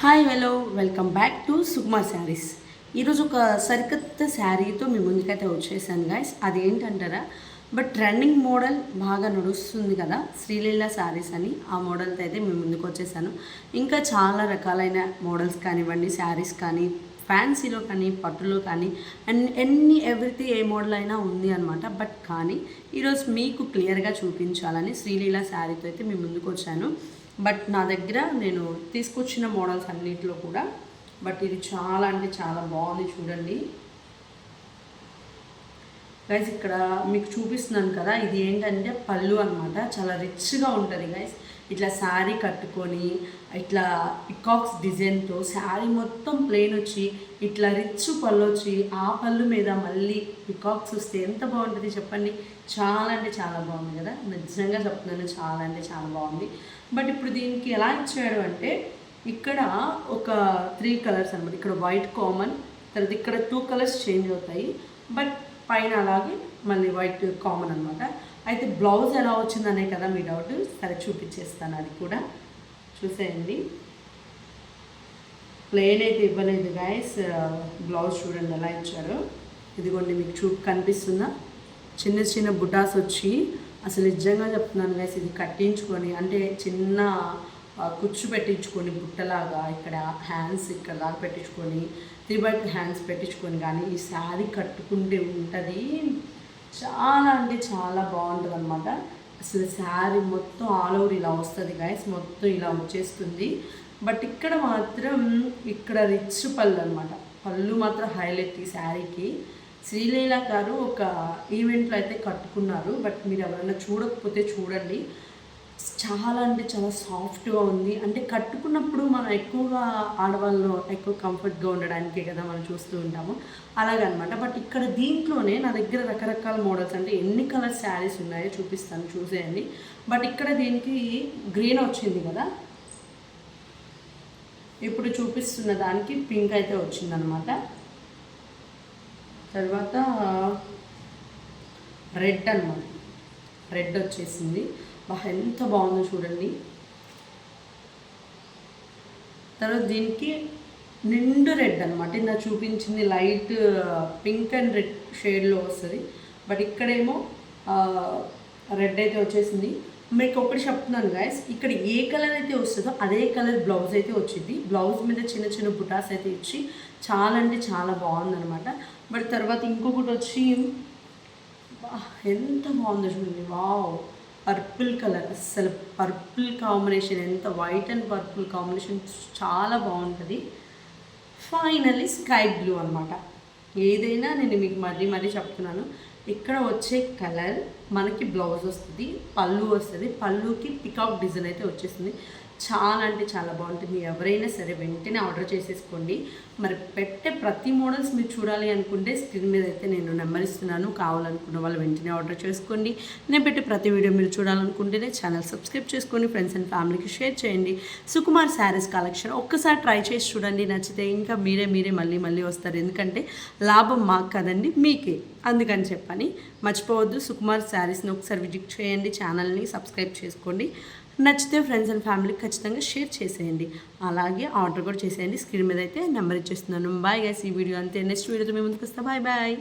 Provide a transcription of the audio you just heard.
Hi hello welcome back to Sukumar Sarees ఈరోజు ఒక సరికొత్త శారీతో మీ ముందుకైతే వచ్చేసాను గాయస్ అదేంటంటారా? బట్ ట్రెండింగ్ మోడల్ బాగా నడుస్తుంది కదా శ్రీలీల శారీస్ అని. ఆ మోడల్తో అయితే మీ ముందుకు వచ్చేసాను. ఇంకా చాలా రకాలైన మోడల్స్ కానివ్వండి శారీస్ కానీ ఫ్యాన్సీలో కానీ పట్టులో కానీ అండ్ ఎన్ని ఎవ్రీథింగ్ ఏ మోడల్ అయినా ఉంది అనమాట బట్ కానీ ఈరోజు మీకు క్లియర్గా చూపించాలని శ్రీలీల శారీతో అయితే మీ ముందుకు వచ్చాను. బట్ నా దగ్గర నేను తీసుకొచ్చిన మోడల్స్ అన్నిటిలో కూడా బట్ ఇది చాలా అంటే చాలా బాగుంది చూడండి. గైస్ ఇక్కడ మీకు చూపిస్తున్నాను కదా ఇది ఏంటంటే పళ్ళు అనమాట చాలా రిచ్గా ఉంటుంది గైస్ ఇట్లా శారీ కట్టుకొని ఇట్లా పికాక్స్ డిజైన్తో శారీ మొత్తం ప్లెయిన్ వచ్చి ఇట్లా రిచ్ పళ్ళు వచ్చి ఆ పళ్ళు మీద మళ్ళీ పికాక్స్ వస్తే ఎంత బాగుంటుంది చెప్పండి? చాలా అంటే చాలా బాగుంది కదా? నిజంగా చెప్తున్నాను చాలా అంటే చాలా బాగుంది. బట్ ఇప్పుడు దీనికి ఎలా ఇచ్చాడు అంటే ఇక్కడ ఒక త్రీ కలర్స్ అనమాట ఇక్కడ వైట్ కామన్ తర్వాత ఇక్కడ టూ కలర్స్ చేంజ్ అవుతాయి. బట్ పైన అలాగే మళ్ళీ వైట్ కామన్ అనమాట అయితే బ్లౌజ్ ఎలా వచ్చిందనే కదా మీ డౌట్. సరే చూపించేస్తాను అది కూడా. చూసేయండి. ప్లెయిన్ అయితే ఇవ్వలేదు గాయస్ బ్లౌజ్ చూడండి ఎలా ఇచ్చారు. ఇదిగోండి మీకు చూ కనిపిస్తుందా చిన్న చిన్న బుటాస్ వచ్చి. అసలు నిజంగా చెప్తున్నాను గాయస్ ఇది కట్టించుకొని అంటే చిన్న కుచ్చు పెట్టించుకొని బుట్టలాగా ఇక్కడ హ్యాండ్స్ ఇక్కడ దాకా పెట్టించుకొని త్రీ బై హ్యాండ్స్ పెట్టించుకొని కానీ ఈ శారీ కట్టుకుంటే ఉంటుంది. చాలా అంటే చాలా బాగుంటుంది అనమాట అసలు శారీ మొత్తం ఆల్ ఓవర్ ఇలా వస్తుంది గాయస్ మొత్తం ఇలా వచ్చేస్తుంది. బట్ ఇక్కడ మాత్రం ఇక్కడ రిచ్ పళ్ళు అనమాట పళ్ళు మాత్రం హైలైట్ ఈ శారీకి. శ్రీలీల గారు ఒక ఈవెంట్లో అయితే కట్టుకున్నారు. బట్ మీరు ఎవరైనా చూడకపోతే చూడండి. చాలా అంటే చాలా సాఫ్ట్గా ఉంది. అంటే కట్టుకున్నప్పుడు మనం ఎక్కువగా ఆడవాళ్ళు ఎక్కువ కంఫర్ట్గా ఉండడానికే కదా మనం చూస్తూ ఉంటాము. అలాగనమాట. బట్ ఇక్కడ దీంట్లోనే నా దగ్గర రకరకాల మోడల్స్ అంటే ఎన్ని కలర్ శారీస్ ఉన్నాయో చూపిస్తాను చూసేయండి. బట్ ఇక్కడ దీనికి గ్రీన్ వచ్చింది కదా? ఇప్పుడు చూపిస్తున్న దానికి పింక్ అయితే వచ్చిందనమాట. తర్వాత రెడ్ అనమాట రెడ్ వచ్చేసింది. బాగా ఎంత బాగుందో చూడండి. తర్వాత దీనికి నిండు రెడ్ అనమాట నా చూపించింది లైట్ పింక్ అండ్ రెడ్ షేడ్లో వస్తుంది. బట్ ఇక్కడేమో రెడ్ అయితే వచ్చేసింది. మీకు ఒకటి చెప్తున్నాను గాయస్ ఇక్కడ ఏ కలర్ అయితే వస్తుందో అదే కలర్ బ్లౌజ్ అయితే వచ్చింది బ్లౌజ్ మీద చిన్న చిన్న బుటాస్ అయితే ఇచ్చి చాలా అంటే చాలా బాగుందనమాట బట్ తర్వాత ఇంకొకటి వచ్చి ఎంత బాగుందో చూడండి. వావ్. పర్పుల్ కలర్ అసలు పర్పుల్ కాంబినేషన్ ఎంత వైట్ అండ్ పర్పుల్ కాంబినేషన్ చాలా బాగుంటుంది. ఫైనల్లీ స్కై బ్లూ అనమాట ఏదైనా నేను మీకు మళ్ళీ మళ్ళీ చెప్తున్నాను. ఇక్కడ వచ్చే కలర్ మనకి బ్లౌజ్ వస్తుంది పళ్ళు వస్తుంది. పళ్ళుకి పికాక్ డిజైన్ అయితే వచ్చేస్తుంది చాలా అంటే చాలా బాగుంటుంది. ఎవరైనా సరే వెంటనే ఆర్డర్ చేసేసుకోండి. మరి పెట్టే ప్రతి మోడల్స్ మీరు చూడాలి అనుకుంటే స్క్రీన్ మీద అయితే నేను నెంబర్ ఇస్తున్నాను. కావాలనుకున్న వాళ్ళు వెంటనే ఆర్డర్ చేసుకోండి. నేను పెట్టే ప్రతి వీడియో మీరు చూడాలనుకుంటేనే ఛానల్ సబ్స్క్రైబ్ చేసుకోండి. ఫ్రెండ్స్ అండ్ ఫ్యామిలీకి షేర్ చేయండి. సుకుమార్ శారీస్ కలెక్షన్ ఒక్కసారి ట్రై చేసి చూడండి. నచ్చితే ఇంకా మీరే మీరే మళ్ళీ మళ్ళీ వస్తారు. ఎందుకంటే లాభం మాకు కదండి మీకే. అందుకని చెప్పని మర్చిపోవద్దు. సుకుమార్ శారీస్ని ఒకసారి విజిట్ చేయండి. ఛానల్ని సబ్స్క్రైబ్ చేసుకోండి. నచ్చితే ఫ్రెండ్స్ అండ్ ఫ్యామిలీకి ఖచ్చితంగా షేర్ చేసేయండి. అలాగే ఆర్డర్ కూడా చేసేయండి. స్క్రీన్ మీద అయితే నెంబర్ ఇచ్చేస్తున్నాను. బాయ్ గైస్ ఈ వీడియో అంతే. నెక్స్ట్ వీడియోతో మేము ముందుకు వస్తా. Bye bye.